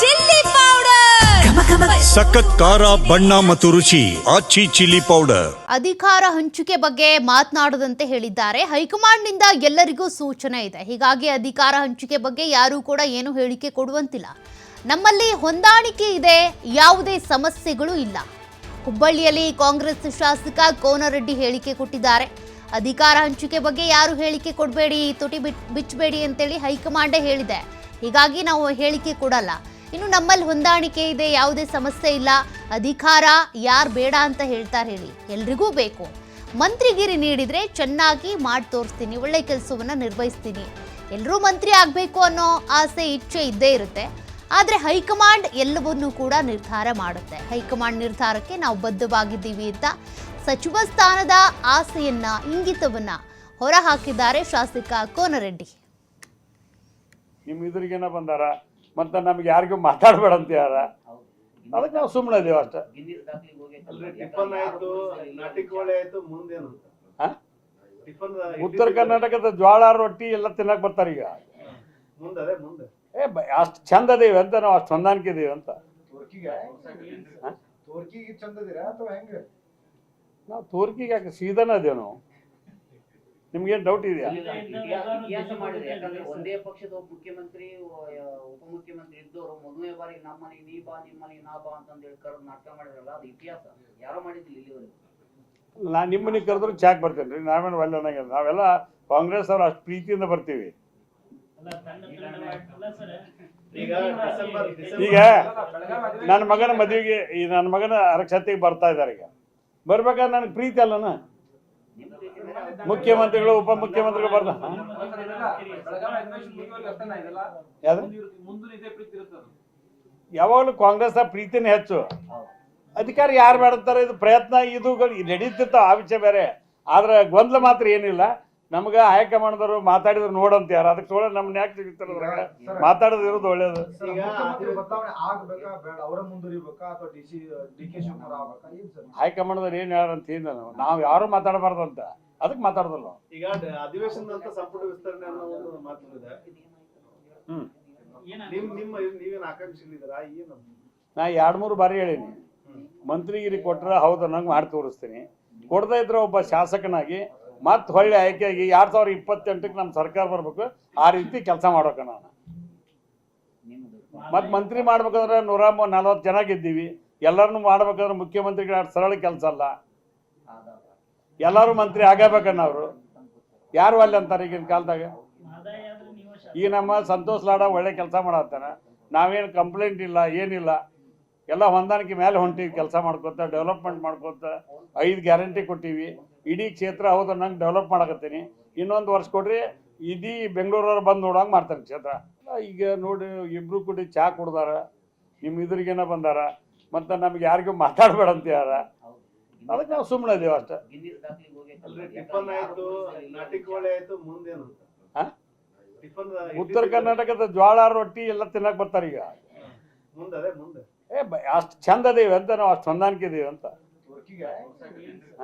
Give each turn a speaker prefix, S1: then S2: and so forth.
S1: Chilli powder.
S2: ಸಖತ್ ಖಾರ ಬಣ್ಣ ಮತ್ತು ರುಚಿ ಆಚಿ ಚಿಲ್ಲಿ ಪೌಡರ್.
S3: ಅಧಿಕಾರ ಹಂಚಿಕೆ ಬಗ್ಗೆ ಮಾತನಾಡದಂತೆ ಹೇಳಿದ್ದಾರೆ. ಹೈಕಮಾಂಡ್ನಿಂದ ಎಲ್ಲರಿಗೂ ಸೂಚನೆ ಇದೆ. ಹೀಗಾಗಿ ಅಧಿಕಾರ ಹಂಚಿಕೆ ಬಗ್ಗೆ ಯಾರೂ ಕೂಡ ಏನು ಹೇಳಿಕೆ ಕೊಡುವಂತಿಲ್ಲ. ನಮ್ಮಲ್ಲಿ ಹೊಂದಾಣಿಕೆ ಇದೆ. ಯಾವುದೇ ಸಮಸ್ಯೆಗಳು ಇಲ್ಲ. ಹುಬ್ಬಳ್ಳಿಯಲ್ಲಿ ಕಾಂಗ್ರೆಸ್ ಶಾಸಕ ಕೋನರೆಡ್ಡಿ ಹೇಳಿಕೆ ಕೊಟ್ಟಿದ್ದಾರೆ. ಅಧಿಕಾರ ಹಂಚಿಕೆ ಬಗ್ಗೆ ಯಾರು ಹೇಳಿಕೆ ಕೊಡಬೇಡಿ ತುಟಿ ಬಿಟ್, ಬಿಚ್ಚಬೇಡಿ ಅಂತೇಳಿ ಹೈಕಮಾಂಡೇ ಹೇಳಿದೆ. ಹೀಗಾಗಿ ನಾವು ಹೇಳಿಕೆ ಕೊಡಲ್ಲ. ಇನ್ನು ನಮ್ಮಲ್ಲಿ ಹೊಂದಾಣಿಕೆ ಇದೆ, ಯಾವುದೇ ಸಮಸ್ಯೆ ಇಲ್ಲ. ಅಧಿಕಾರ ಯಾರು ಬೇಡ ಅಂತ ಹೇಳ್ತಾರೆ ಹೇಳಿ ಎಲ್ರಿಗೂ ಬೇಕು. ಮಂತ್ರಿಗಿರಿ ನೀಡಿದರೆ ಚೆನ್ನಾಗಿ ಮಾಡಿ ತೋರಿಸ್ತೀನಿ, ಒಳ್ಳೆ ಕೆಲಸವನ್ನು ನಿರ್ವಹಿಸ್ತೀನಿ. ಎಲ್ಲರೂ ಮಂತ್ರಿ ಆಗಬೇಕು ಅನ್ನೋ ಆಸೆ ಇಚ್ಛೆ ಇದ್ದೇ ಇರುತ್ತೆ. ಆದರೆ ಹೈಕಮಾಂಡ್ ಎಲ್ಲವನ್ನೂ ಕೂಡ ನಿರ್ಧಾರ ಮಾಡುತ್ತೆ. ಹೈಕಮಾಂಡ್ ನಿರ್ಧಾರಕ್ಕೆ ನಾವು ಬದ್ಧವಾಗಿದ್ದೀವಿ ಅಂತ ಸಚಿವ ಸ್ಥಾನದ ಆಸೆಯನ್ನ ಇಂಗಿತವನ್ನ ಹೊರಹಾಕಿದ್ದಾರೆ ಶಾಸಕ ಕೋನರೆಡ್ಡಿ.
S4: ನಿಮ್ ಇದ್ರಿಗೇನ ಬಂದಾರ ಮತ್ತೆ ನಮ್ಗೆ ಯಾರಿಗೂ ಮಾತಾಡಬೇಡ ಅಂತ ಯಾರ? ಅದಕ್ಕೆ ನಾವು ಸುಮ್ಮನೆ ಇದೀವಿ ಅಷ್ಟೇ. ಉತ್ತರ ಕರ್ನಾಟಕದ ಜ್ವಾಳ ರೊಟ್ಟಿ ಎಲ್ಲ ತಿನ್ನಕ್ ಬರ್ತಾರೆ ಈಗ
S5: ಮುಂದೆ ಮುಂದೆ.
S4: ಏ ಅಷ್ಟು ಚಂದ ಅದೀವಿ ಅಂತ ನಾವು ಅಷ್ಟು ಹೊಂದಾಣಿಕೆ ಇದೀವಿ ಅಂತ. ತೋರ್ಕಿಗೆ
S5: ತೋರ್ಕಿಗೆ ಚಂದದಿರಾ ಅಥವಾ ಹೆಂಗ?
S4: ನಾವು ತೋರ್ಕಿಗೆ ಯಾಕೆ ಸೀದನ ಅದೇವು ನಾವು? ನಿಮ್ಗೇನು ಡೌಟ್ ಇದೆಯಾ?
S6: ಇತಿಹಾಸ ಇತಿಹಾಸ ಮಾಡಿದೆ ಯಾಕಂದ್ರೆ ಒಂದೇ ಪಕ್ಷದ ಒಬ್ಬ ಮುಖ್ಯಮಂತ್ರಿ ಉಪಮುಖ್ಯಮಂತ್ರಿ ಇದ್ದವರು ಮೊದಲನೇ ಬಾರಿ ನಮ್ಮ ಮನೆಗೆ ನೀ ಬಾ ನಿಮ್ಮ ಮನೆಗೆ ನಾ ಬಾ ಅಂತಂದೇಳಿ ಕರೆದು ನಾಟಕ ಮಾಡಿದ್ರಲ್ಲ ಅದು ಇತಿಹಾಸ. ಯಾರು ಮಾಡಿದ್ದಿಲ್ಲ ಇಲ್ಲಿವರೆಗೂ.
S4: ನಾ ನಿಮ್ಮ ಮನೆಗೆ ಕರೆದ್ರು ಚಾಕ್ ಬರ್ತೇನೆ ರೀ ನಾವೇನು ಒಳ್ಳೆ ನಾವೆಲ್ಲ ಕಾಂಗ್ರೆಸ್ ಅವ್ರು ಅಷ್ಟು ಪ್ರೀತಿಯಿಂದ ಬರ್ತೀವಿ.
S5: ಈಗ
S4: ನನ್ನ ಮಗನ ಮದುವೆಗೆ, ಈ ನನ್ನ ಮಗನ ಅರಕ್ಷತೆಗೆ ಬರ್ತಾ ಇದ್ದಾರೆ ಈಗ. ಬರ್ಬೇಕಾದ್ರೆ ನನಗೆ ಪ್ರೀತಿ ಅಲ್ಲನ? ಮುಖ್ಯಮಂತ್ರಿಗಳು ಉಪ ಮುಖ್ಯಮಂತ್ರಿಗಳು ಯಾವ್ದು? ಯಾವಾಗಲೂ ಕಾಂಗ್ರೆಸ್ ಪ್ರೀತಿನೇ ಹೆಚ್ಚು. ಅಧಿಕಾರಿ ಯಾರು ಮಾಡ್ತಾರೆ? ಇದು ಪ್ರಯತ್ನ, ಇದು ನಡೀತಿರ್ತಾವ ಆ ವಿಷಯ ಬೇರೆ. ಆದ್ರೆ ಗೊಂದಲ ಮಾತ್ರ ಏನಿಲ್ಲ. ನಮ್ಗೆ ಹೈಕಮಾಂಡ್ದವರು ಮಾತಾಡಿದ್ರು ನೋಡಂತ ಯಾರು? ಅದಕ್ಕೆ ತೋಳ ನಮ್ನ ಯಾಕೆ ಸಿಗುತ್ತಲ್ಲ ಮಾತಾಡೋದು ಇರೋದು ಒಳ್ಳೇದು.
S7: ಏನ್
S4: ಹೈಕಮಾಂಡ್ದವ್ರು ಏನು ಹೇಳಂತ ಹೇಳಿದ ನಾವು. ನಾವು ಯಾರು ಮಾತಾಡಬಾರ್ದಂತ ಅದಕ್ಕೆ ಮಾತಾಡದಲ್ಲ
S5: ಈಗ ಅಂತ ಸಂಪುಟ ವಿಸ್ತರಣೆ ಅನ್ನೋ ಒಂದು ಮಾತು ಇದೆ
S4: ಹ್ಮ್.
S5: ನಿಮ್ ನಿಮ್ಮ ನೀವೇನ್ ಆಕಾಂಕ್ಷಿಗಳಿದ್ದೀರಾ? ಏನು?
S4: ನಾ ಎರಡ್ ಮೂರು ಬಾರಿ ಹೇಳೀನಿ. ಮಂತ್ರಿಗಿರಿ ಕೊಟ್ರೆ ಹೌದು ನಂಗೆ ಮಾಡಿ ತೋರಿಸ್ತೀನಿ. ಕೊಡ್ತಾ ಇದ್ರೆ ಒಬ್ಬ ಶಾಸಕನಾಗಿ ಮತ್ತೆ ಹೊಳ್ಳಿ ಆಯ್ಕೆಯಾಗಿ ಎರಡು ಸಾವಿರದ ಇಪ್ಪತ್ತೆಂಟಕ್ಕೆ ನಮ್ಮ ಸರ್ಕಾರ ಬರ್ಬೇಕು, ಆ ರೀತಿ ಕೆಲಸ ಮಾಡ್ಬೇಕು ನಾನು
S6: ಮತ್
S4: ಮತ್ತು ಮಂತ್ರಿ ಮಾಡ್ಬೇಕಂದ್ರೆ ನೂರ ನಲ್ವತ್ತು ಜನ ಗೆದ್ದೀವಿ. ಎಲ್ಲರನ್ನು ಮಾಡ್ಬೇಕಂದ್ರೆ ಮುಖ್ಯಮಂತ್ರಿಗಳ ಸರಳ ಕೆಲಸ ಅಲ್ಲ. ಎಲ್ಲರೂ ಮಂತ್ರಿ ಆಗಬೇಕನ್ನ ಅವರು. ಯಾರು ಅಲ್ಲಿ ಅಂತಾರೆ ಈಗಿನ ಕಾಲದಾಗ? ಈಗ ನಮ್ಮ ಸಂತೋಷ್ ಲಾಡ ಒಳ್ಳೆ ಕೆಲಸ ಮಾಡತ್ತಾನ. ನಾವೇನು ಕಂಪ್ಲೇಂಟ್ ಇಲ್ಲ, ಏನಿಲ್ಲ. ಎಲ್ಲ ಹೊಂದಾಣಿಕೆ ಮೇಲೆ ಹೊಂಟೀವಿ ಕೆಲಸ ಮಾಡ್ಕೊತ ಡೆವಲಪ್ಮೆಂಟ್ ಮಾಡ್ಕೊತ ಐದು ಗ್ಯಾರಂಟಿ ಕೊಟ್ಟಿವಿ. ಇಡೀ ಕ್ಷೇತ್ರ ಹೌದು ನಂಗೆ ಡೆವಲಪ್ ಮಾಡಕತ್ತೀನಿ. ಇನ್ನೊಂದು ವರ್ಷ ಕೊಡ್ರಿ ಇಡೀ ಬೆಂಗಳೂರವ್ರು ಬಂದು ನೋಡೋಂಗೆ ಮಾಡ್ತಾರೆ ಕ್ಷೇತ್ರ. ಈಗ ನೋಡಿ ಇಬ್ರು ಕೂಡಿ ಚಾ ಕುಡ್ದಾರ ನಿಮ್ಮ ಇದ್ರಿಗೇನ ಬಂದಾರ ಮತ್ತೆ ನಮ್ಗೆ ಯಾರಿಗೂ ಮಾತಾಡಬೇಡ ಅಂತ ಯಾರ. ಅದಕ್ಕೆ ನಾವು ಸುಮ್ಮನೆ ಇದೀವಿ ಅಷ್ಟೇ. ಉತ್ತರ ಕರ್ನಾಟಕದ ಜ್ವಾಳ ರೊಟ್ಟಿ ಎಲ್ಲ ತಿನ್ನಕ್ ಬರ್ತಾರೆ ಈಗ
S5: ಮುಂದೆ ಮುಂದೆ.
S4: ಏ ಅಷ್ಟು ಚಂದ ಅದೀವಿ ಅಂತ ನಾವು ಅಷ್ಟು ಹೊಂದಾಣಿಕೆ ಇದೀವಿ ಅಂತ